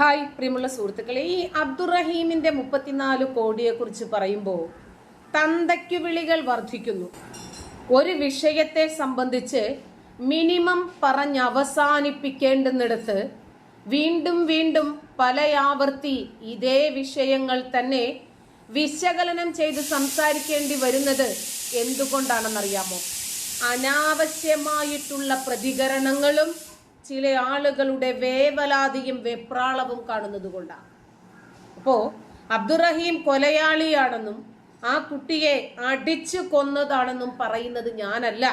Hi പ്രിയമുള്ള സുഹൃത്തുക്കളെ. ഈ അബ്ദുറഹീമിന്റെ മുപ്പത്തിനാല് കോടിയെക്കുറിച്ച് പറയുമ്പോൾ തന്തയ്ക്കു വിളികൾ വർദ്ധിക്കുന്നു. ഒരു വിഷയത്തെ സംബന്ധിച്ച് മിനിമം പറഞ്ഞ് അവസാനിപ്പിക്കേണ്ടുന്നിടത്ത് വീണ്ടും വീണ്ടും പലയാവർത്തി ഇതേ വിഷയങ്ങൾ തന്നെ വിശകലനം ചെയ്ത് സംസാരിക്കേണ്ടി വരുന്നത് എന്തുകൊണ്ടാണെന്നറിയാമോ? അനാവശ്യമായിട്ടുള്ള പ്രതികരണങ്ങളും ചില ആളുകളുടെ വേവലാതിയും വെപ്രാളവും കാണുന്നത് കൊണ്ടാണ്. അപ്പോ അബ്ദുറഹീം കൊലയാളിയാണെന്നും ആ കുട്ടിയെ അടിച്ചു കൊന്നതാണെന്നും പറയുന്നത് ഞാനല്ല.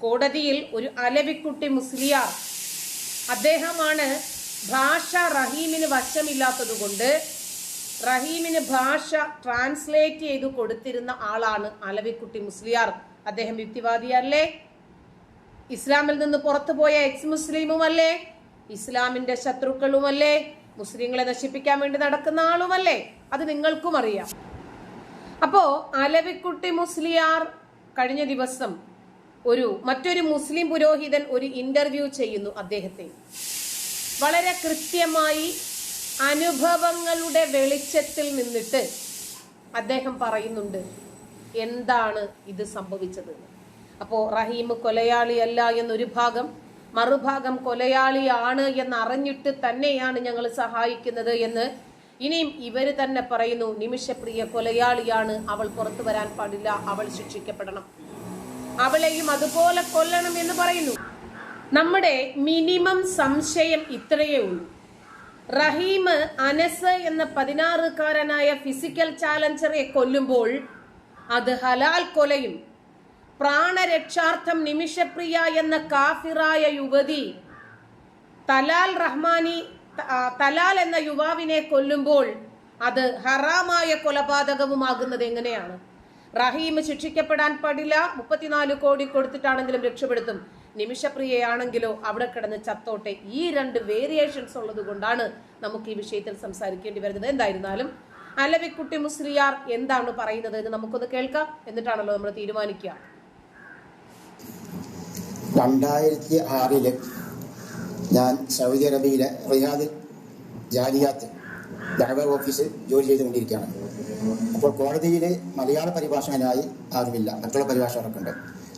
കോടതിയിൽ ഒരു അലവിക്കുട്ടി മുസ്ലിയാർ. അദ്ദേഹമാണ് ഭാഷ റഹീമിന് വശമില്ലാത്തത് കൊണ്ട് റഹീമിന് ഭാഷ ട്രാൻസ്ലേറ്റ് ചെയ്തു കൊടുത്തിരുന്ന ആളാണ് അലവിക്കുട്ടി മുസ്ലിയാർ. അദ്ദേഹം യുക്തിവാദിയല്ലേ? ഇസ്ലാമിൽ നിന്ന് പുറത്തു പോയ എക്സ് മുസ്ലിമുമല്ലേ ഇസ്ലാമിന്റെ ശത്രുക്കളുമല്ലേ? മുസ്ലിങ്ങളെ നശിപ്പിക്കാൻ വേണ്ടി നടക്കുന്ന ആളുമല്ലേ? അത് നിങ്ങൾക്കും അറിയാം. അപ്പോ അലവിക്കുട്ടി മുസ്ലിയാർ കഴിഞ്ഞ ദിവസം ഒരു മറ്റൊരു മുസ്ലിം പുരോഹിതൻ ഒരു ഇന്റർവ്യൂ ചെയ്യുന്നു അദ്ദേഹത്തെ. വളരെ കൃത്യമായി അനുഭവങ്ങളുടെ വെളിച്ചത്തിൽ നിന്നിട്ട് അദ്ദേഹം പറയുന്നുണ്ട് എന്താണ് ഇത് സംഭവിച്ചത് അപ്പോ റഹീം കൊലയാളിയല്ല എന്നൊരു ഭാഗം മറുഭാഗം കൊലയാളിയാണ് എന്ന് അറിഞ്ഞിട്ട് തന്നെയാണ് ഞങ്ങൾ സഹായിക്കുന്നത് എന്ന് ഇനിയും ഇവർ തന്നെ പറയുന്നു നിമിഷപ്രിയ കൊലയാളിയാണ് അവൾ പുറത്തു വരാൻ പാടില്ല അവൾ ശിക്ഷിക്കപ്പെടണം. അവളെയും അതുപോലെ കൊല്ലണം എന്ന് പറയുന്നു. നമ്മുടെ മിനിമം സംശയം ഇത്രയേ ഉള്ളൂ. റഹീം അനസ് എന്ന പതിനാറുകാരനായ ഫിസിക്കൽ ചാലഞ്ചറെ കൊല്ലുമ്പോൾ അത് ഹലാൽ കൊലയും പ്രാണരക്ഷാർത്ഥം നിമിഷപ്രിയ എന്ന കാഫിറായ യുവതി തലാൽ റഹ്മാനി തലാൽ എന്ന യുവാവിനെ കൊല്ലുമ്പോൾ അത് ഹറാമായ കൊലപാതകവുമാകുന്നത് എങ്ങനെയാണ്? റഹീം ശിക്ഷിക്കപ്പെടാൻ പാടില്ല മുപ്പത്തിനാല് കോടി കൊടുത്തിട്ടാണെങ്കിലും രക്ഷപ്പെടുത്തും. നിമിഷപ്രിയയാണെങ്കിലോ അവിടെ കിടന്ന് ചത്തോട്ടെ. ഈ രണ്ട് വേരിയേഷൻസ് ഉള്ളത് കൊണ്ടാണ് നമുക്ക് ഈ വിഷയത്തിൽ സംസാരിക്കേണ്ടി വരുന്നത്. എന്തായിരുന്നാലും അലവിക്കുട്ടി മുസ്ലിയാർ എന്താണ് പറയുന്നത് എന്ന് നമുക്കൊന്ന് കേൾക്കാം. എന്നിട്ടാണല്ലോ നമ്മൾ തീരുമാനിക്കുക. രണ്ടായിരത്തി ആറിൽ ഞാൻ സൗദി അറേബ്യയിലെ റിയാദ് ജാലിയാത്ത് ഡ്രൈവർ ഓഫീസിൽ ജോലി ചെയ്തുകൊണ്ടിരിക്കുകയാണ്. അപ്പോൾ കോടതിയിൽ മലയാള പരിഭാഷകനായി ആരുമില്ല. മറ്റുള്ള പരിഭാഷകർക്കുണ്ട്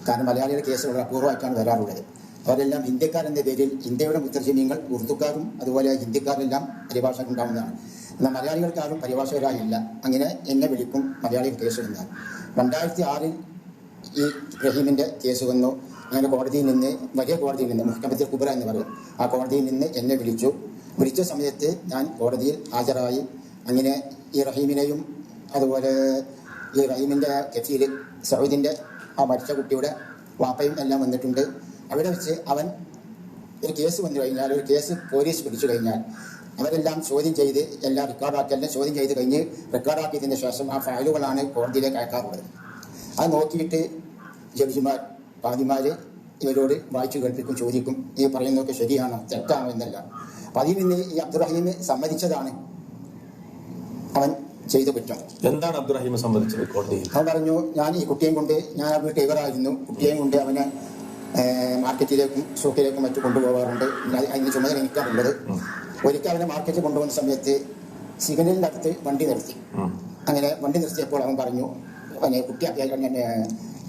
കാരണം മലയാളിയുടെ കേസുകൾ അപൂർവമായിട്ടാണ് വരാറുള്ളത്. അവരെല്ലാം ഇന്ത്യക്കാരെന്ന പേരിൽ ഇന്ത്യയുടെ മുത്തർജമ്യങ്ങൾ ഉറുദുക്കാരും അതുപോലെ ഹിന്ദിക്കാരെല്ലാം പരിഭാഷകരുണ്ടാവുന്നതാണ്. എന്നാൽ മലയാളികൾക്കാരും പരിഭാഷകരായില്ല. അങ്ങനെ എന്നെ വിളിക്കും മലയാളികൾ വന്നാൽ. രണ്ടായിരത്തി ആറിൽ ഈ റഹീമിന്റെ കേസ് വന്നു. അങ്ങനെ കോടതിയിൽ നിന്ന് വലിയ കോടതിയിൽ നിന്ന് മുഹമ്മദ് കുബ്ര എന്ന് പറയും. ആ കോടതിയിൽ നിന്ന് എന്നെ വിളിച്ചു. വിളിച്ച സമയത്ത് ഞാൻ കോടതിയിൽ ഹാജരായി. അങ്ങനെ ഈ റഹീമിനെയും അതുപോലെ ഈ റഹീമിന്റെ കഫീൽ സൗദിന്റെ ആ മരിച്ച കുട്ടിയുടെ വാപ്പയും എല്ലാം വന്നിട്ടുണ്ട്. അവിടെ വെച്ച് അവൻ ഒരു കേസ് വന്നു കഴിഞ്ഞാൽ ഒരു കേസ് പോലീസ് പിടിച്ചു കഴിഞ്ഞാൽ അവരെല്ലാം ചോദ്യം ചെയ്ത് എല്ലാം റെക്കോർഡാക്കി എല്ലാം ചോദ്യം ചെയ്ത് കഴിഞ്ഞ് റെക്കോർഡാക്കിയതിന് ശേഷം ആ ഫയലുകളാണ് കോടതിയിലേക്ക് അയക്കാറുള്ളത്. അത് നോക്കിയിട്ട് ജഡ്ജിമാർ പാതിമാര് ഇവരോട് വായിച്ചു കേൾപ്പിക്കും ചോദിക്കും ഈ പറയുന്നതൊക്കെ ശരിയാണോ തെറ്റാണോ എന്നല്ല. അപ്പൊ അതിൽ നിന്ന് ഈ അബ്ദുറഹീം സമ്മതിച്ചതാണ് അവൻ ചെയ്ത കുറ്റം. എന്താണ് അബ്ദുറഹീമെ സമ്മതിച്ചത് കോടതിയിൽ? അവൻ പറഞ്ഞു ഞാൻ ഈ കുട്ടിയെയും കൊണ്ട് ഞാൻ അവരുടെ ഡ്രൈവറായിരുന്നു കുട്ടിയെയും കൊണ്ട് അവനെ മാർക്കറ്റിലേക്കും സൂക്കിലേക്കും മറ്റു കൊണ്ടുപോകാറുണ്ട്. അതിന് ചുമതല എനിക്കാണുള്ളത്. ഒരിക്കൽ അവനെ മാർക്കറ്റിൽ കൊണ്ടുപോകുന്ന സമയത്ത് സിഗ്നലിന്റെ അടുത്ത് വണ്ടി നിർത്തി. അങ്ങനെ വണ്ടി നിർത്തിയപ്പോൾ അവൻ പറഞ്ഞു അവനെ കുട്ടി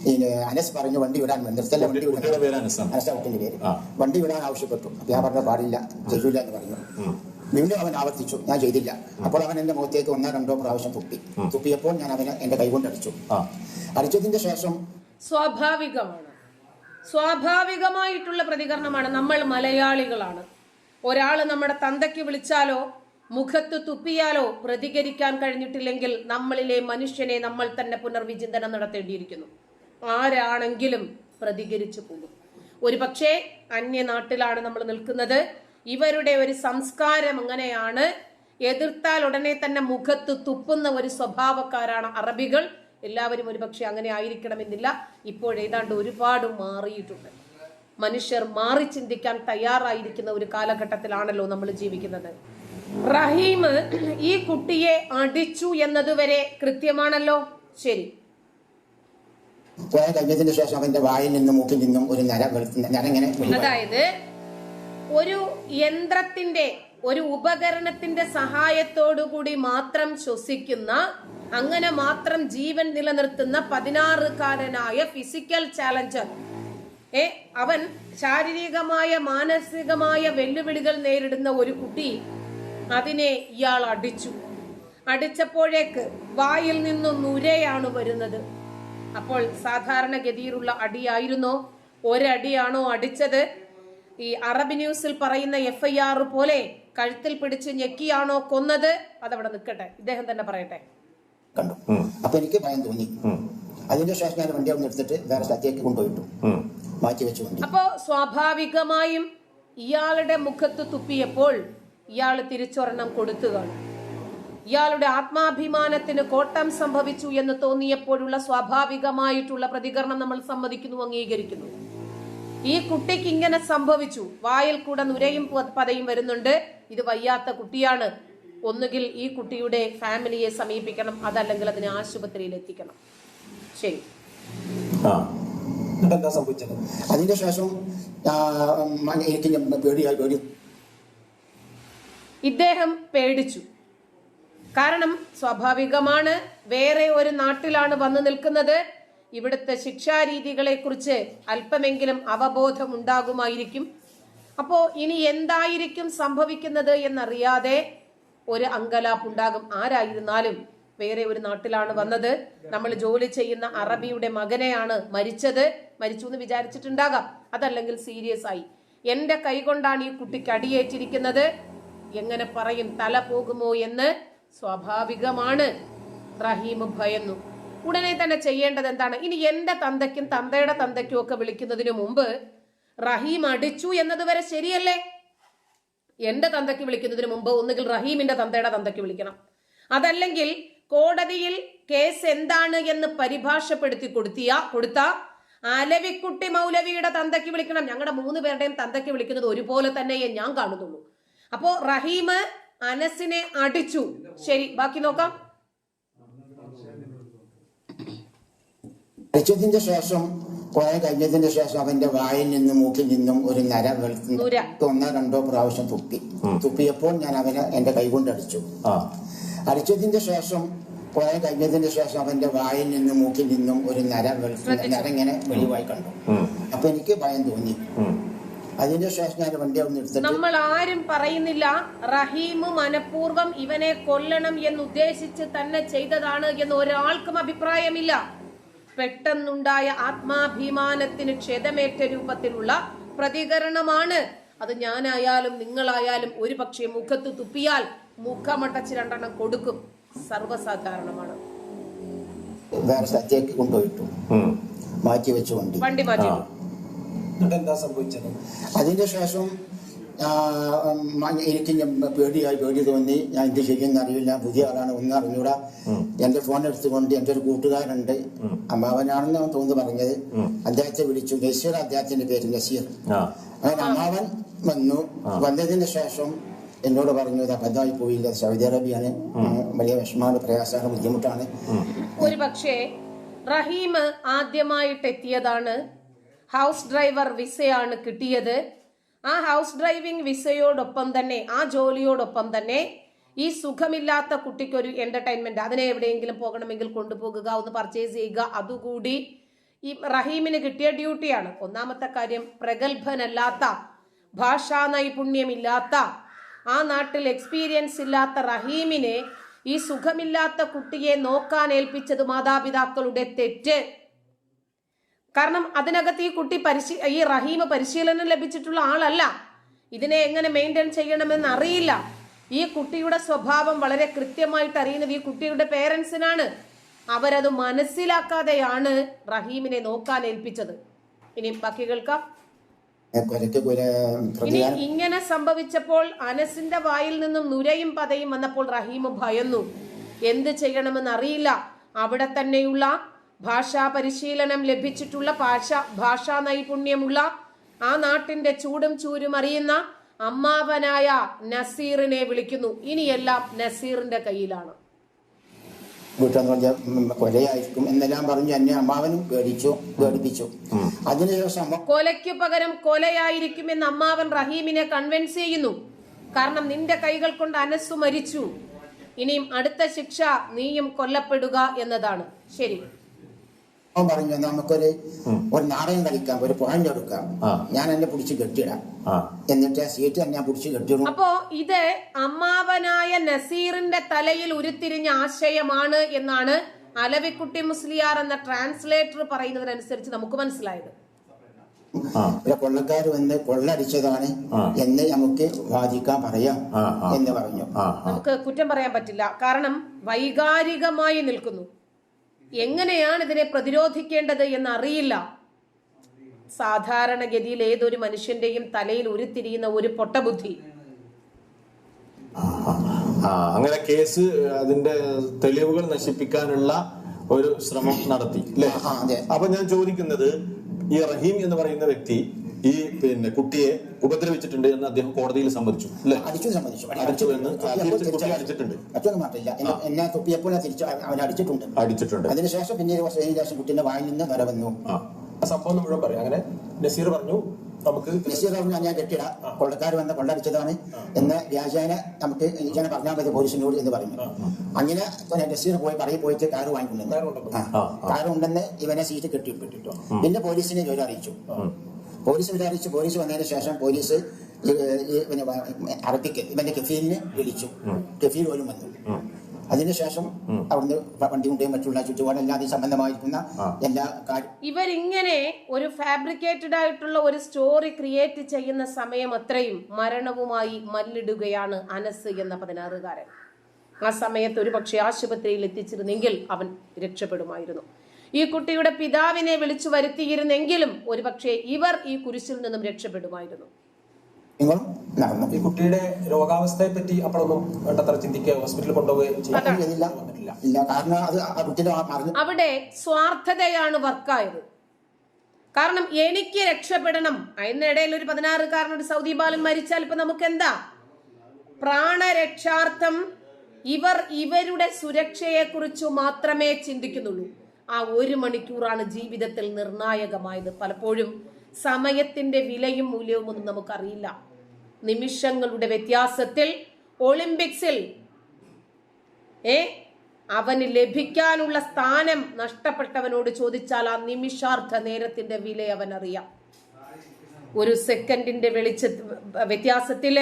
ഈ അനസ് പറഞ്ഞു വണ്ടി വിടാൻ വേണ്ടി നിർത്തല്ല വണ്ടി വിടാൻ പേര് വണ്ടി വിടാൻ ആവശ്യപ്പെട്ടു. അപ്പൊ ഞാൻ പറഞ്ഞ പാടില്ല ചെയ്യൂല എന്ന് പറഞ്ഞു. വീണ്ടും അവൻ ആവർത്തിച്ചു ഞാൻ ചെയ്തില്ല. അപ്പോൾ അവൻ എന്റെ മുഖത്തേക്ക് ഒന്നോ രണ്ടോ പ്രാവശ്യം തുപ്പി. തുപ്പിയപ്പോൾ ഞാൻ അവനെ എന്റെ കൈകൊണ്ട് അടിച്ചു. ആ. അടിച്ചതിന്റെ ശേഷം സ്വാഭാവികമാണ്. സ്വാഭാവികമായിട്ടുള്ള പ്രതികരണമാണ് നമ്മൾ മലയാളികളാണ്. ഒരാൾ നമ്മുടെ തന്തയ്ക്ക് വിളിച്ചാലോ മുഖത്ത് തുപ്പിയാലോ പ്രതികരിക്കാൻ കഴിഞ്ഞിട്ടില്ലെങ്കിൽ നമ്മളിലെ മനുഷ്യനെ നമ്മൾ തന്നെ പുനർവിചിന്തനം നടത്തേണ്ടിയിരിക്കുന്നു. ആരാണെങ്കിലും പ്രതികരിച്ചു പോകും. ഒരു പക്ഷേ അന്യനാട്ടിലാണ് നമ്മൾ നിൽക്കുന്നത്. ഇവരുടെ ഒരു സംസ്കാരം അങ്ങനെയാണ്. എതിർത്താൽ ഉടനെ തന്നെ മുഖത്ത് തുപ്പുന്ന ഒരു സ്വഭാവക്കാരാണ് അറബികൾ. എല്ലാവരും ഒരുപക്ഷെ അങ്ങനെ ആയിരിക്കണമെന്നില്ല. ഇപ്പോൾ ഏതാണ്ട് ഒരുപാട് മാറിയിട്ടുണ്ട്. മനുഷ്യർ മാറി ചിന്തിക്കാൻ തയ്യാറായിരിക്കുന്ന ഒരു കാലഘട്ടത്തിലാണല്ലോ നമ്മൾ ജീവിക്കുന്നത്. റഹീം ഈ കുട്ടിയെ അടിച്ചു എന്നതുവരെ കൃത്യമാണല്ലോ? ശരി. പോയ കഴിഞ്ഞതിന് ശേഷം അവന്റെ വായിൽ നിന്നും മൂക്കിൽ നിന്നും ഒരു നര വെളിവായി. അതായത് ഒരു യന്ത്രത്തിന്റെ ഒരു ഉപകരണത്തിന്റെ സഹായത്തോടുകൂടി മാത്രം ശ്വസിക്കുന്ന അങ്ങനെ മാത്രം ജീവൻ നിലനിർത്തുന്ന പതിനാറുകാരനായ ഫിസിക്കൽ ചാലഞ്ചർ ഏ അവൻ ശാരീരികമായ മാനസികമായ വെല്ലുവിളികൾ നേരിടുന്ന ഒരു കുട്ടി അതിനെ ഇയാൾ അടിച്ചു. അടിച്ചപ്പോഴേക്ക് വായിൽ നിന്നും നുരയാണ് വരുന്നത്. അപ്പോൾ സാധാരണഗതിയിലുള്ള അടിയായിരുന്നോ. ഒരടിയാണോ അടിച്ചത്? ഈ അറബ് ന്യൂസിൽ പറയുന്ന എഫ് ഐ ആർ പോലെ കഴുത്തിൽ പിടിച്ച് ഞെക്കിയാണോ കൊന്നത്? അതവിടെ നിൽക്കട്ടെ. ഇദ്ദേഹം തന്നെ പറയട്ടെ. കണ്ടു. അപ്പൊ എനിക്ക് ഭയം തോന്നി. അതിന്റെ ശേഷം ഞാൻ വണ്ടി അവിടെ എടുത്തിട്ട് വേറെ സ്ഥലത്തേക്ക് കൊണ്ടുപോയിട്ടു. മാറ്റി വെച്ചു വണ്ടി. അപ്പോ സ്വാഭാവികമായും ഇയാളുടെ മുഖത്ത് തുപ്പിയപ്പോൾ ഇയാൾ തിരിച്ചൊരെണ്ണം കൊടുത്തു കാണും. ഇയാളുടെ ആത്മാഭിമാനത്തിന് കോട്ടം സംഭവിച്ചു എന്ന് തോന്നിയപ്പോഴുള്ള സ്വാഭാവികമായിട്ടുള്ള പ്രതികരണം നമ്മൾ സമ്മതിക്കുന്നു അംഗീകരിക്കുന്നു. ഈ കുട്ടിക്ക് ഇങ്ങനെ സംഭവിച്ചു. വായിൽ കൂടെ നുരയും പതയും വരുന്നുണ്ട്. ഇത് വയ്യാത്ത കുട്ടിയാണ്. ഒന്നുകിൽ ഈ കുട്ടിയുടെ ഫാമിലിയെ സമീപിക്കണം അതല്ലെങ്കിൽ അതിനെ ആശുപത്രിയിൽ എത്തിക്കണം. ശരി. എന്താ സംഭവിച്ചത്? അതിന്റെ ശേഷം എനിക്ക് പേടിയായി പേടി. ഇദ്ദേഹം പേടിച്ചു. കാരണം സ്വാഭാവികമാണ്. വേറെ ഒരു നാട്ടിലാണ് വന്നു നിൽക്കുന്നത്. ഇവിടുത്തെ ശിക്ഷാരീതികളെ കുറിച്ച് അല്പമെങ്കിലും അവബോധം ഉണ്ടാകുമായിരിക്കും അപ്പോ ഇനി എന്തായിരിക്കും സംഭവിക്കുന്നത് എന്നറിയാതെ ഒരു അങ്കലാപ്പുണ്ടാകും. ആരായിരുന്നാലും വേറെ ഒരു നാട്ടിലാണ് വന്നത്. നമ്മൾ ജോലി ചെയ്യുന്ന അറബിയുടെ മകനെയാണ് മരിച്ചത്. മരിച്ചു എന്ന് വിചാരിച്ചിട്ടുണ്ടാകാം. അതല്ലെങ്കിൽ സീരിയസ് ആയി. എന്റെ കൈകൊണ്ടാണ് ഈ കുട്ടിക്ക് അടിയേറ്റിരിക്കുന്നത്. എങ്ങനെ പറയും തല പോകുമോ എന്ന് സ്വാഭാവികമാണ്. റഹീം ഭയന്നു. ഉടനെ തന്നെ ചെയ്യേണ്ടത് എന്താണ്? ഇനി എന്റെ തന്തയ്ക്കും തന്തയുടെ തന്തയ്ക്കും ഒക്കെ വിളിക്കുന്നതിന് മുമ്പ് റഹീം അടിച്ചു എന്നത് വരെ ശരിയല്ലേ? എന്റെ തന്തയ്ക്ക് വിളിക്കുന്നതിന് മുമ്പ് ഒന്നുകിൽ റഹീമിന്റെ തന്തയുടെ തന്തയ്ക്ക് വിളിക്കണം. അതല്ലെങ്കിൽ കോടതിയിൽ കേസ് എന്താണ് എന്ന് പരിഭാഷപ്പെടുത്തി കൊടുത്തിയ കൊടുത്ത അലവിക്കുട്ടി മൗലവിയുടെ തന്തയ്ക്ക് വിളിക്കണം. ഞങ്ങളുടെ മൂന്ന് പേരുടെയും തന്തയ്ക്ക് വിളിക്കുന്നത് ഒരുപോലെ തന്നെയേ ഞാൻ കാണുന്നുള്ളൂ. അപ്പോ റഹീം അനസിനെ അടിച്ചു. ശരി ബാക്കി നോക്കാം. അടിച്ചതിന്റെ ശേഷം കുറെ കഴിഞ്ഞതിന്റെ ശേഷം അവന്റെ വായിൽ നിന്നും മൂക്കിൽ നിന്നും ഒരു നര വെളുത്തു. ഒന്നോ രണ്ടോ പ്രാവശ്യം തുപ്പി. തുപ്പിയപ്പോൾ ഞാൻ അവനെ എന്റെ കൈകൊണ്ട് അടിച്ചു. ആ. അടിച്ചതിന്റെ ശേഷം കുറെ കഴിഞ്ഞതിന്റെ ശേഷം അവന്റെ വായിൽ നിന്നും മൂക്കിൽ നിന്നും ഒരു നര വെളുത്തു നര ഇങ്ങനെ വെളിവായി കണ്ടു. അപ്പൊ എനിക്ക് ഭയം തോന്നി. അതിന്റെ ശേഷം ഞാൻ വണ്ടി അവിടെ എടുത്തിട്ട് നമ്മൾ ആരും പറയുന്നില്ല റഹീം മനഃപൂർവം ഇവനെ കൊല്ലണം എന്ന് ഉദ്ദേശിച്ച് തന്നെ ചെയ്തതാണ് എന്ന് ഒരാൾക്കും അഭിപ്രായമില്ല. പെട്ടെന്നുണ്ടായ ആത്മാഭിമാനത്തിന് ക്ഷതമേറ്റ രൂപത്തിലുള്ള പ്രതികരണമാണ്. അത് ഞാനായാലും നിങ്ങളായാലും ഒരു പക്ഷേ മുഖത്ത് തുപ്പിയാൽ മുഖമടച്ച് രണ്ടെണ്ണം കൊടുക്കും. സർവസാധാരണമാണ്. വേറെ സ്ഥലത്തേക്ക് കൊണ്ടുപോയിട്ടു. മാറ്റി വെച്ചു വണ്ടി. വണ്ടി മാറ്റി. ആ. എന്നിട്ട് എന്താ സംഭവിച്ചത്? അതിന്റെ ശേഷം എനിക്ക് ഞാൻ പേടിയായി പേടി തോന്നി. ഞാൻ എന്ത് ശരിയെന്ന് അറിയില്ല. പുതിയ ആളാണ് ഒന്നും അറിഞ്ഞൂടാ. എന്റെ ഫോൺ എടുത്തുകൊണ്ട് എന്റെ ഒരു കൂട്ടുകാരുണ്ട് അമ്മാവനാണെന്ന് അവൻ തോന്നുന്നു പറഞ്ഞത്. അദ്ദേഹത്തെ വിളിച്ചു. നസീർ അദ്ദേഹത്തിന്റെ പേര് നസീർ ആ. അങ്ങനെ അമ്മാവൻ വന്നു. വന്നതിന് ശേഷം എന്നോട് പറഞ്ഞു ഇത് അബദ്ധമായി പോയില്ല. സൗദി അറേബ്യയാണ്. വലിയ വിഷമാണ് പ്രയാസമാണ് ബുദ്ധിമുട്ടാണ്. ഒരു പക്ഷേ റഹീം ആദ്യമായിട്ട് എത്തിയതാണ് ഹൗസ് ഡ്രൈവർ വിസയാണ് കിട്ടിയത്. ആ ഹൗസ് ഡ്രൈവിംഗ് വിസയോടൊപ്പം തന്നെ ആ ജോലിയോടൊപ്പം തന്നെ ഈ സുഖമില്ലാത്ത കുട്ടിക്കൊരു എന്റർടൈൻമെന്റ് അതിനെ എവിടെയെങ്കിലും പോകണമെങ്കിൽ കൊണ്ടുപോകുക ഒന്ന് പർച്ചേസ് ചെയ്യുക. അതുകൂടി ഈ റഹീമിന് കിട്ടിയ ഡ്യൂട്ടിയാണ് ഒന്നാമത്തെ കാര്യം പ്രഗത്ഭനല്ലാത്ത ഭാഷാ നൈപുണ്യമില്ലാത്ത ആ നാട്ടിൽ എക്സ്പീരിയൻസ് ഇല്ലാത്ത റഹീമിനെ ഈ സുഖമില്ലാത്ത കുട്ടിയെ നോക്കാൻ ഏൽപ്പിച്ചത് മാതാപിതാക്കളുടെ തെറ്റ്. കാരണം അതിനകത്ത് ഈ കുട്ടി പരിശീ ഈ റഹീം പരിശീലനം ലഭിച്ചിട്ടുള്ള ആളല്ല. ഇതിനെ എങ്ങനെ മെയിന്റെയിൻ ചെയ്യണമെന്ന് അറിയില്ല. ഈ കുട്ടിയുടെ സ്വഭാവം വളരെ കൃത്യമായിട്ട് അറിയുന്നത് ഈ കുട്ടിയുടെ പേരൻസിനാണ് അവരത് മനസ്സിലാക്കാതെയാണ് റഹീമിനെ നോക്കാൻ ഏൽപ്പിച്ചത്. ഇനി ബാക്കി കേൾക്കാം. ഇനി ഇങ്ങനെ സംഭവിച്ചപ്പോൾ അനസിന്റെ വായിൽ നിന്നും നുരയും പതയും വന്നപ്പോൾ റഹീം ഭയന്നു. എന്ത് ചെയ്യണമെന്ന് അറിയില്ല. അവിടെ തന്നെയുള്ള ഭാഷാ പരിശീലനം ലഭിച്ചിട്ടുള്ള ഭാഷ ഭാഷാ നൈപുണ്യമുള്ള ആ നാട്ടിന്റെ ചൂടും ചൂരും അറിയുന്ന അമ്മാവനായ നസീറിനെ വിളിക്കുന്നു. ഇനിയെല്ലാം നസീറിന്റെ കയ്യിലാണ്. വീട്ടെന്ന് പറഞ്ഞ കൊലയായിരിക്കും എന്നെല്ലാം പറഞ്ഞു എന്നെ അമ്മാവനും പേടിച്ചു പേടിപ്പിച്ചു. അതിനുശേഷം കൊലയ്ക്ക് പകരം കൊലയായിരിക്കും എന്ന് അമ്മാവൻ റഹീമിനെ കൺവിൻസ് ചെയ്യുന്നു. കാരണം നിന്റെ കൈകൾ കൊണ്ട് അനസ്സു മരിച്ചു. ഇനിയും അടുത്ത ശിക്ഷ നീയും കൊല്ലപ്പെടുക എന്നതാണ്. ശരി. അവൻ പറഞ്ഞു നമുക്കൊരു ഒരു നാടകം കളിക്കാം ഒരു പോയിന്റ് എടുക്കാം. ഞാൻ എന്നെ പിടിച്ച് കെട്ടിയിടാം. എന്നിട്ട് ആ സീറ്റ് തന്നെ ഞാൻ പിടിച്ച് കെട്ടിയിടും. അപ്പോ ഇത് അമ്മാവനായ നസീറിന്റെ തലയിൽ ഉരുത്തിരിഞ്ഞ ആശയമാണ് എന്നാണ് അലവിക്കുട്ടി മുസ്ലിയാർ എന്ന ട്രാൻസ്ലേറ്റർ പറയുന്നതിനനുസരിച്ച് നമുക്ക് മനസ്സിലായത്. കൊള്ളക്കാർ വന്ന് കൊള്ളടിച്ചതാണ്. എന്ന് നമുക്ക് വാദിക്കാൻ പറയാം. എന്ന് പറഞ്ഞു. നമുക്ക് കുറ്റം പറയാൻ പറ്റില്ല. കാരണം വൈകാരികമായി നിൽക്കുന്നു. എങ്ങനെയാണ് ഇതിനെ പ്രതിരോധിക്കേണ്ടത് എന്ന് അറിയില്ല സാധാരണഗതിയിൽ ഏതൊരു മനുഷ്യന്റെയും തലയിൽ ഉരുത്തിരിയുന്ന ഒരു പൊട്ടബുദ്ധി. ആ അങ്ങനെ കേസ് അതിന്റെ തെളിവുകൾ നശിപ്പിക്കാനുള്ള ഒരു ശ്രമം നടത്തി. അപ്പൊ ഞാൻ ചോദിക്കുന്നത് ഈ റഹീം എന്ന് പറയുന്ന വ്യക്തി ഈ പിന്നെ കുട്ടിയെ ഉപദ്രവിച്ചിട്ടുണ്ട് എന്ന് അദ്ദേഹം കോടതിയിൽ സമ്മതിച്ചു അല്ലേ? അടിച്ചു സമ്മതിച്ചു. അടിച്ചു എന്ന് അടിച്ചിട്ടുണ്ട്. മറ്റൊന്നും മാറ്റില്ല എന്നെ- തുപ്പിയപ്പോൾ തിരിച്ചു അവൻ അടിച്ചിട്ടുണ്ട്. അടിച്ചിട്ടുണ്ട്. അതിനുശേഷം പിന്നീട് കുറച്ച് കഴിഞ്ഞ വായിൽ നിന്ന് വര വന്നു. ആ. ആ സംഭവം മുഴുവൻ പറയാം. അങ്ങനെ നസീർ പറഞ്ഞു നമുക്ക് നസീർ പറഞ്ഞു ഞാൻ കെട്ടിട. കൊള്ളക്കാർ വന്ന കൊള്ളടിച്ചതാണ്. എന്ന് വ്യാജേന നമുക്ക് ഇങ്ങനെ പറഞ്ഞാൽ മതി പോലീസിനോട് എന്ന് പറഞ്ഞു. അങ്ങനെ നസീർ പോയി പറയി പോയിട്ട് കാറ് വാങ്ങിക്കുന്നുണ്ട് കാറുണ്ടെന്ന്. കാറ് ഉണ്ടെന്ന് ഇവനെ സീറ്റ് കെട്ടിയിട്ടിട്ടോ പിന്നെ പോലീസിനെ ജോലി അറിയിച്ചു. പോലീസ് വിചാരിച്ചു പോലീസ് വന്നതിന് ശേഷം പോലീസ് പിന്നെ അറബിക്ക് ഇവന്റെ കഫീലിനെ വിളിച്ചു. കഫീൽ പോലും വന്നു. അതിനുശേഷം അവിടുന്ന് വണ്ടി കൊണ്ടുപോയി മറ്റുള്ള ചുറ്റുപാടെല്ലാം സംബന്ധമായിരിക്കുന്ന എല്ലാ കാര്യം ഇവരിങ്ങനെ ഒരു ഫാബ്രിക്കേറ്റഡ് ആയിട്ടുള്ള ഒരു സ്റ്റോറി ക്രിയേറ്റ് ചെയ്യുന്ന സമയം അത്രയും മരണവുമായി മല്ലിടുകയാണ് അനസ് എന്ന പതിനാറുകാരൻ. ആ സമയത്ത് ഒരു പക്ഷേ ആശുപത്രിയിൽ എത്തിച്ചിരുന്നെങ്കിൽ അവൻ രക്ഷപ്പെടുമായിരുന്നു. ഈ കുട്ടിയുടെ പിതാവിനെ വിളിച്ചു വരുത്തിയിരുന്നെങ്കിലും ഒരുപക്ഷെ ഇവർ ഈ കുരിശിൽ നിന്നും രക്ഷപ്പെടുമായിരുന്നു. നടന്നു? ഈ കുട്ടിയുടെ രോഗാവസ്ഥയെ പറ്റി അപ്പോഴൊന്നും വേണ്ടത്ര ചിന്തിക്കുക ഹോസ്പിറ്റലിൽ അവിടെ സ്വാർത്ഥതയാണ് വർക്കായത്. കാരണം എനിക്ക് രക്ഷപ്പെടണം. അതിനിടയിൽ ഒരു പതിനാറുകാരൻ ഒരു സൗദി ബാലൻ മരിച്ചാൽ ഇപ്പൊ നമുക്ക് എന്താ പ്രാണരക്ഷാർത്ഥം ഇവർ ഇവരുടെ സുരക്ഷയെ കുറിച്ചു മാത്രമേ ചിന്തിക്കുന്നുള്ളൂ. ആ ഒരു മണിക്കൂറാണ് ജീവിതത്തിൽ നിർണായകമായത്. പലപ്പോഴും സമയത്തിന്റെ വിലയും മൂല്യവും ഒന്നും നമുക്കറിയില്ല. നിമിഷങ്ങളുടെ വ്യത്യാസത്തിൽ ഒളിമ്പിക്സിൽ ഏ അവന് ലഭിക്കാനുള്ള സ്ഥാനം നഷ്ടപ്പെട്ടവനോട് ചോദിച്ചാൽ ആ നിമിഷാർത്ഥ നേരത്തിന്റെ വില അവൻ അറിയാം ഒരു സെക്കൻഡിന്റെ വെളിച്ച വ്യത്യാസത്തിൽ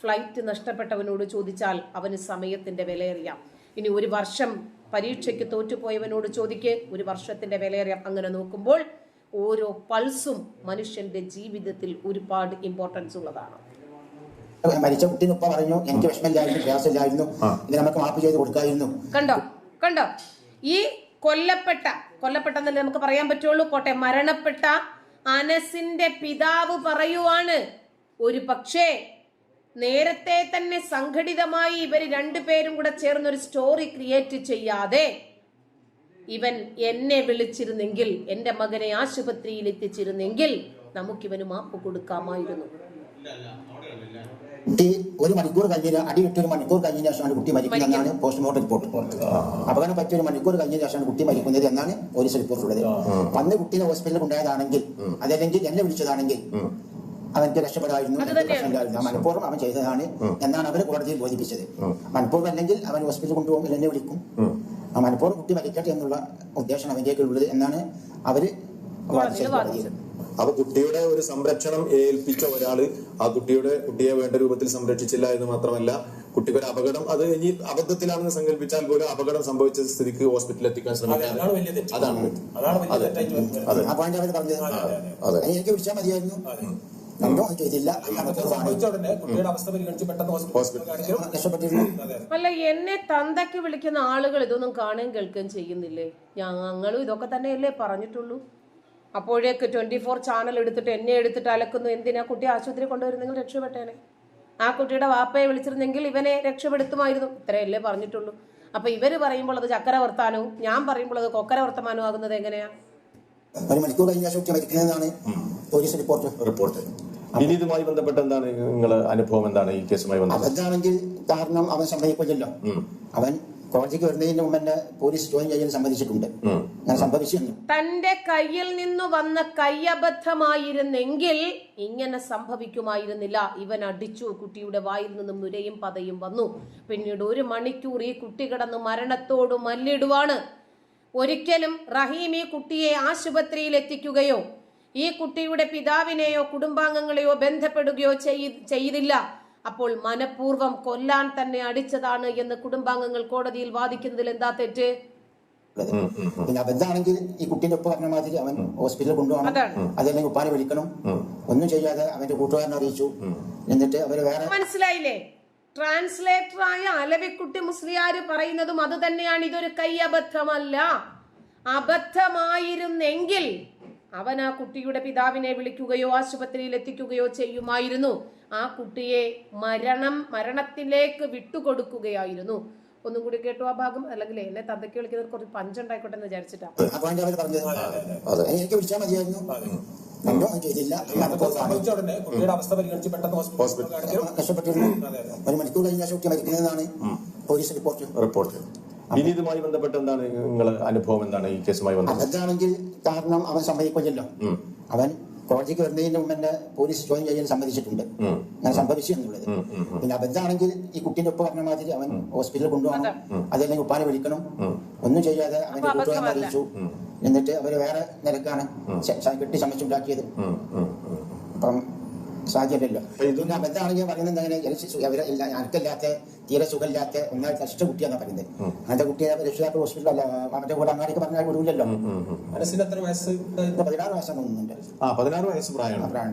ഫ്ലൈറ്റ് നഷ്ടപ്പെട്ടവനോട് ചോദിച്ചാൽ അവന് സമയത്തിന്റെ വില അറിയാം ഇനി ഒരു വർഷം പരീക്ഷയ്ക്ക് തോറ്റുപോയവനോട് ചോദിക്ക്. ഒരു വർഷത്തിന്റെ വിലയേറെ അങ്ങനെ നോക്കുമ്പോൾ ഓരോ പൾസും മനുഷ്യന്റെ ജീവിതത്തിൽ ഒരുപാട് ഇമ്പോർട്ടൻസ് ഉള്ളതാണ്. മരിച്ച കുട്ടീനൊപ്പം പറഞ്ഞു. എനിക്ക് വിഷമില്ലായിരുന്നു പ്രയാസമില്ലായിരുന്നു. ഇത് നമുക്ക് മാപ്പ് ചെയ്ത് കൊടുക്കായിരുന്നു. കണ്ടോ? കണ്ടോ? ഈ കൊല്ലപ്പെട്ട കൊല്ലപ്പെട്ടെന്നല്ലേ നമുക്ക് പറയാൻ പറ്റുള്ളൂ? കോട്ടെ മരണപ്പെട്ട അനസിന്റെ പിതാവ് പറയുവാണ്. ഒരു പക്ഷേ നേരത്തെ തന്നെ സംഘടിതമായി ഇവർ രണ്ടുപേരും കൂടെ ചേർന്ന് ഒരു സ്റ്റോറി ക്രിയേറ്റ് ചെയ്യാതെ ഇവൻ എന്നെ വിളിച്ചിരുന്നെങ്കിൽ എന്റെ മകനെ ആശുപത്രിയിൽ എത്തിച്ചിരുന്നെങ്കിൽ നമുക്കിവന് മാപ്പ് കൊടുക്കാമായിരുന്നു. കുട്ടി ഒരു മണിക്കൂർ കഴിഞ്ഞ അടി വിട്ട് ഒരു മണിക്കൂർ കഴിഞ്ഞ ശേഷമാണ് കുട്ടി മരിക്കുന്നത് എന്നാണ് പോസ്റ്റ്മോർട്ടം റിപ്പോർട്ട്. അപകടം പറ്റിയ ഒരു മണിക്കൂർ കഴിഞ്ഞ ശേഷമാണ് കുട്ടി മരിക്കുന്നത് എന്നാണ് പോലീസ് റിപ്പോർട്ട് ഉള്ളത് അന്ന് കുട്ടീനെ ഹോസ്പിറ്റലിൽ കൊണ്ടുപോയതാണെങ്കിൽ അതല്ലെങ്കിൽ എന്നെ വിളിച്ചതാണെങ്കിൽ അവർക്ക് രക്ഷപ്പെടായിരുന്നു. പ്രശ്നമില്ലായിരുന്നു മനഃപൂർവം അവൻ ചെയ്തതാണ് എന്നാണ് അവർ കോടതിയിൽ ബോധിപ്പിച്ചത്. മനഃപൂർവം അല്ലെങ്കിൽ അവൻ ഹോസ്പിറ്റലിൽ കൊണ്ടുപോകും എന്നെ വിളിക്കും. ആ മനഃപൂർവം കുട്ടി മരിക്കട്ടെ എന്നുള്ള ഉദ്ദേശം അവന്റെയൊക്കെയുള്ളത് എന്നാണ് അവർ വാദിച്ചത്. അപ്പൊ കുട്ടിയുടെ ഒരു സംരക്ഷണം ഏൽപ്പിച്ച ഒരാൾ ആ കുട്ടിയുടെ കുട്ടിയെ വേണ്ട രൂപത്തിൽ സംരക്ഷിച്ചില്ല എന്ന് മാത്രമല്ല കുട്ടിക്ക് ഒരു അപകടം അത് ഇനി അബദ്ധത്തിലാണെന്ന് സങ്കല്പിച്ചാൽ പോലും അപകടം സംഭവിച്ച സ്ഥിതിക്ക് ഹോസ്പിറ്റലിൽ എത്തിക്കാൻ ശ്രമിക്കാൻ അതാണ് അതാണ് അതെ. അതെ. എനിക്ക് വിളിച്ചാൽ മതിയായിരുന്നു. അല്ല എന്നെ തന്തയ്ക്ക് വിളിക്കുന്ന ആളുകൾ ഇതൊന്നും കാണുകയും കേൾക്കുകയും ചെയ്യുന്നില്ലേ? ഞങ്ങളും ഇതൊക്കെ തന്നെയല്ലേ പറഞ്ഞിട്ടുള്ളൂ. അപ്പോഴേക്ക് ട്വന്റി ഫോർ ചാനൽ എടുത്തിട്ട് എന്നെ എടുത്തിട്ട് അലക്കുന്നു. എന്തിനാ കുട്ടി ആശുപത്രി കൊണ്ടുവരുന്നെങ്കിൽ രക്ഷപ്പെട്ടേനെ. ആ കുട്ടിയുടെ വാപ്പയെ വിളിച്ചിരുന്നെങ്കിൽ ഇവനെ രക്ഷപ്പെടുത്തുമായിരുന്നു. ഇത്രയല്ലേ പറഞ്ഞിട്ടുള്ളൂ. അപ്പൊ ഇവർ പറയുമ്പോൾ അത് ചക്കര വർത്താനവും ഞാൻ പറയുമ്പോൾ അത് കൊക്കര വർത്തമാനവും ആകുന്നത് എങ്ങനെയാ? ഒരു മണിക്കൂർ കഴിഞ്ഞ ശേഷം മരിക്കുന്നതാണ് പോലീസ് റിപ്പോർട്ട്. റിപ്പോർട്ട്. ഇനി ഇതുമായി ബന്ധപ്പെട്ട് എന്താണ് നിങ്ങളെ അനുഭവം എന്താണ് ഈ കേസുമായി ബന്ധപ്പെട്ട്? അബദ്ധാണെങ്കിൽ കാരണം അവൻ സമ്മതിക്കില്ലല്ലോ അവൻ കോടതിക്ക് വരുന്നതിന് മുമ്പ് എന്നെ പോലീസ് ജോയിൻ ചെയ്യാൻ സമ്മതിച്ചിട്ടുണ്ട്. ഞാൻ സംഭവിച്ചിരുന്നു. തന്റെ കയ്യിൽ നിന്ന് വന്ന കൈയബദ്ധമായിരുന്നെങ്കിൽ ഇങ്ങനെ സംഭവിക്കുമായിരുന്നില്ല. ഇവൻ അടിച്ചു കുട്ടിയുടെ വായിൽ നിന്നും നുരയും പതയും വന്നു. പിന്നീട് ഒരു മണിക്കൂർ ഈ കുട്ടി കിടന്ന് മരണത്തോട് മല്ലിടുവാണ്. ഒരിക്കലും റഹീം ഈ കുട്ടിയെ ആശുപത്രിയിൽ എത്തിക്കുകയോ ഈ കുട്ടിയുടെ പിതാവിനെയോ കുടുംബാംഗങ്ങളെയോ ബന്ധപ്പെടുകയോ ചെയ്തില്ല. അപ്പോൾ മനഃപൂർവം കൊല്ലാൻ തന്നെ അടിച്ചതാണ് എന്ന് കുടുംബാംഗങ്ങൾ കോടതിയിൽ വാദിക്കുന്നതിൽ എന്താ തെറ്റ്? പിന്നെ അബദ്ധാണെങ്കിൽ ഈ കുട്ടീന്റെ ഒപ്പം പറഞ്ഞ മാതിരി അവൻ ഹോസ്പിറ്റലിൽ കൊണ്ടുപോകണം. അതല്ലെങ്കിൽ ഉപ്പാനെ വിളിക്കണം. ഒന്നും ചെയ്യാതെ അവന്റെ കൂട്ടുകാരനെ അറിയിച്ചു. എന്നിട്ട് അവർ വേറെ മനസ്സിലായില്ലേ? ട്രാൻസ്ലേറ്ററായ അലവിക്കുട്ടി മുസ്ലിയാർ പറയുന്നതും അത് തന്നെയാണ് ഇതൊരു കൈയബദ്ധമല്ല അബദ്ധമായിരുന്നെങ്കിൽ അവൻ ആ കുട്ടിയുടെ പിതാവിനെ വിളിക്കുകയോ ആശുപത്രിയിൽ എത്തിക്കുകയോ ചെയ്യുമായിരുന്നു. ആ കുട്ടിയെ മരണം മരണത്തിലേക്ക് വിട്ടുകൊടുക്കുകയായിരുന്നു. ഒന്നും കൂടി കേട്ടു ആ ഭാഗം. അല്ലെങ്കിൽ എന്നെ തന്തയ്ക്ക് വിളിക്കുന്നത് കുറച്ച് പഞ്ചുണ്ടായിക്കോട്ടെ എന്ന് വിചാരിച്ചിട്ടാ. അപ്പൊ അതിന്റെ അവർ പറഞ്ഞത്. അതിന് എനിക്ക് വിളിച്ചാൽ മതിയായിരുന്നു. ഒരു മണിക്കൂർ കഴിഞ്ഞ കുട്ടി മരിക്കുന്നതെന്നാണ് പോലീസ് റിപ്പോർട്ട് റിപ്പോർട്ട് ഇനി ഇതുമായി ബന്ധപ്പെട്ട് എന്താണ് നിങ്ങളുടെ അനുഭവം എന്താണ് ഈ കേസുമായി ബന്ധപ്പെട്ട്? അതാണെങ്കിൽ കാരണം അവൻ സമ്മതിക്കില്ലല്ലോ. അവൻ കോടതിക്ക് വരുന്നതിന് മുമ്പ് എന്നെ പോലീസ് ജോയിൻ ചെയ്യാൻ സമ്മതിച്ചിട്ടുണ്ട്. ഞാൻ സംഭവിച്ചു എന്നുള്ളത്. പിന്നെ അബദ്ധാണെങ്കിൽ ഈ കുട്ടീന്റെ ഒപ്പം പറഞ്ഞ മാതിരി അവൻ ഹോസ്പിറ്റലിൽ കൊണ്ടുപോകണം. അതല്ലെങ്കിൽ ഉപ്പാനെ വിളിക്കണം. ഒന്നും ചെയ്യാതെ അവന്റെ കൂട്ടുകാരൻ അറിയിച്ചു. എന്നിട്ട് അവർ വേറെ നിരക്കാണ് കെട്ടി ചമച്ചുണ്ടാക്കിയത് അപ്പം സാധ്യമല്ലല്ലോ ഇതിന്റെ അബദ്ധാണെങ്കിൽ പറയുന്നത് എങ്ങനെ എനിക്ക് അവരെ ഇല്ല എനിക്കല്ലാത്ത തീരെ സുഖമില്ലാത്ത ഒന്നായി കഷ്ട കുട്ടിയാണ് പറയുന്നത്. അങ്ങനത്തെ കുട്ടിയെ രക്ഷിതാക്കൾ ഹോസ്പിറ്റലല്ല അവന്റെ കൂടെ അങ്ങനെയൊക്കെ പറഞ്ഞാൽ വിടൂലല്ലോ. മനസ്സിന് എത്ര വയസ്സ്? പതിനാറ് വയസ്സാണ് തോന്നുന്നുണ്ട്. ആ പതിനാറ് വയസ്സ് പ്രായമാണ്. അഭിപ്രായം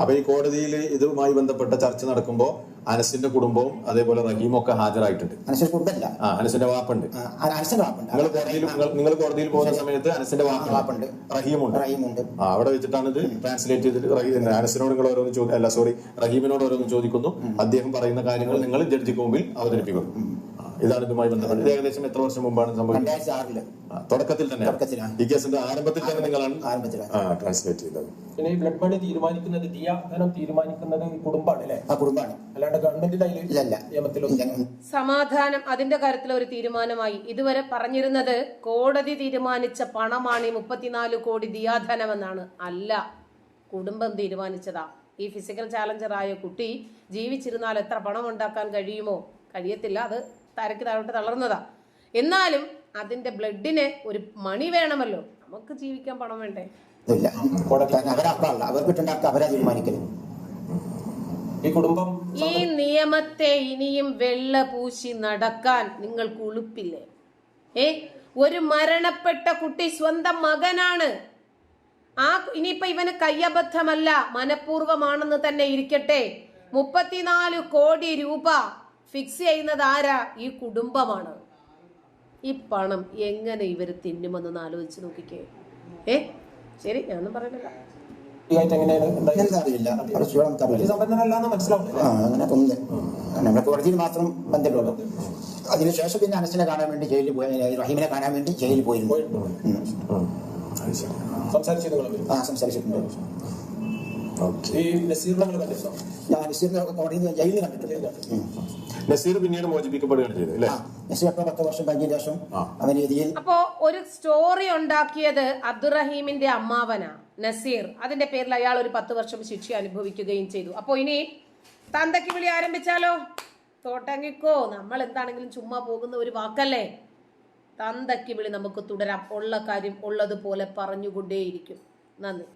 അപ്പൊ ഈ കോടതിയിൽ ഇതുമായി ബന്ധപ്പെട്ട ചർച്ച നടക്കുമ്പോ അനസിന്റെ കുടുംബവും അതേപോലെ റഹീമും ഒക്കെ ഹാജരായിട്ടുണ്ട്. ആ അനസിന്റെ വാപ്പുണ്ട്. നിങ്ങൾ കോടതിയിൽ നിങ്ങൾ- കോടതിയിൽ പോകുന്ന സമയത്ത് അനസിന്റെ വാപ്പ വാപ്പുണ്ട്. റഹീമുണ്ട്. റഹീമുണ്ട്. ആ അവിടെ വെച്ചിട്ടാണ് ഇത് ട്രാൻസ്ലേറ്റ് ചെയ്തിട്ട് അനസിനോട് നിങ്ങൾ ഓരോന്ന് ചോദി അല്ല സോറി റഹീമിനോട് ഓരോന്ന് ചോദിക്കുന്നു. അദ്ദേഹം പറയുന്ന കാര്യങ്ങൾ നിങ്ങൾ ജഡ്ജിക്ക് മുമ്പിൽ അവതരിപ്പിക്കുന്നു. ഇതാണ് ഇതുമായി ബന്ധപ്പെട്ട് ഇത് ഏകദേശം എത്ര വർഷം മുമ്പാണ് സംഭവിച്ചത്? രണ്ടായിരത്തി ആറിൽ. തുടക്കത്തിൽ തന്നെ. തുടക്കത്തിലാണ്. ഈ കേസിന്റെ ആരംഭത്തിൽ തന്നെ നിങ്ങളാണ് ആരംഭത്തിലാണ്. ട്രാൻസ്ലേറ്റ് ചെയ്തത്. പിന്നെ ഈ ബ്ലഡ് മണി തീരുമാനിക്കുന്നത് ദിയാധനം തീരുമാനിക്കുന്നത് ഈ കുടുംബമാണ് അല്ലേ? ആ കുടുംബമാണ്. അല്ലാണ്ട് ഗവൺമെന്റിന്റെ അതിൽ ഇല്ലല്ല നിയമത്തിലൊന്നും ഇല്ല. സമാധാനം അതിന്റെ കാര്യത്തിൽ ഒരു തീരുമാനമായി. ഇതുവരെ പറഞ്ഞിരുന്നത് കോടതി തീരുമാനിച്ച പണമാണ് ഈ മുപ്പത്തിനാല് കോടി ദിയാധനമെന്നാണ്. അല്ല കുടുംബം തീരുമാനിച്ചതാ. ഈ ഫിസിക്കൽ ചാലഞ്ചറായ കുട്ടി ജീവിച്ചിരുന്നാൽ എത്ര പണം ഉണ്ടാക്കാൻ കഴിയുമോ? കഴിയത്തില്ല അത് തരക്ക് താഴോട്ട് തളർന്നതാ. എന്നാലും അതിന്റെ ബ്ലഡിന് ഒരു മണി വേണമല്ലോ. നമുക്ക് ജീവിക്കാൻ പണം വേണ്ടേ? ഇല്ല. അവർക്ക് അവരാ തീരുമാനിക്കൽ. ഈ കുടുംബം ഈ നിയമത്തെ ഇനിയും വെള്ള പൂശി നടക്കാൻ നിങ്ങൾക്ക് ഉളുപ്പില്ലേ? ഏ? ഒരു മരണപ്പെട്ട കുട്ടി സ്വന്തം മകനാണ്. ആ ഇനിയിപ്പൊ ഇവന് കയ്യബദ്ധമല്ല. മനഃപൂർവമാണെന്ന് തന്നെ ഇരിക്കട്ടെ. മുപ്പത്തിനാല് കോടി രൂപ ഫിക്സ് ചെയ്യുന്നത് ആരാ? ഈ കുടുംബമാണ്. ഈ പണം എങ്ങനെ ഇവർ തിന്നുമെന്നൊന്ന് ആലോചിച്ച് നോക്കിക്കേ. ഏ? ശരി ഞാനൊന്നും നമ്മുടെ കോടതിയിൽ മാത്രം അതിനുശേഷം പിന്നെ അനസിനെ കാണാൻ വേണ്ടി ജയിലിൽ പോയി. റഹീമിനെ കാണാൻ വേണ്ടി ജയിലിൽ പോയിരുന്നു. ആ സംസാരിച്ചിട്ടുണ്ട്. ഈ നസീറിനെ നിങ്ങൾ കണ്ടിരുന്നോ ഞാൻ നസീറിനെ കോടതിയിൽ നിന്ന് ജയിലിൽ കണ്ടിട്ടുണ്ട്. നസീർ പിന്നീട് മോചിപ്പിക്കപ്പെടുകയാണ് ചെയ്തത് അല്ലേ? നസീർ പത്ത് വർഷം ശേഷം അപ്പോ ഒരു സ്റ്റോറി ഉണ്ടാക്കിയത് അബ്ദുറഹീമിന്റെ അമ്മാവന നസീർ. അതിന്റെ പേരിൽ അയാൾ ഒരു പത്ത് വർഷം ശിക്ഷ അനുഭവിക്കുകയും ചെയ്തു. അപ്പോ ഇനി തന്തയ്ക്ക് വിളി ആരംഭിച്ചാലോ? തോട്ടങ്ങിക്കോ നമ്മൾ എന്താണെങ്കിലും ചുമ്മാ പോകുന്ന ഒരു വാക്കല്ലേ? തന്തയ്ക്ക് വിളി നമുക്ക് തുടരാം. ഉള്ള കാര്യം ഉള്ളതുപോലെ പറഞ്ഞുകൊണ്ടേയിരിക്കും. നന്ദി.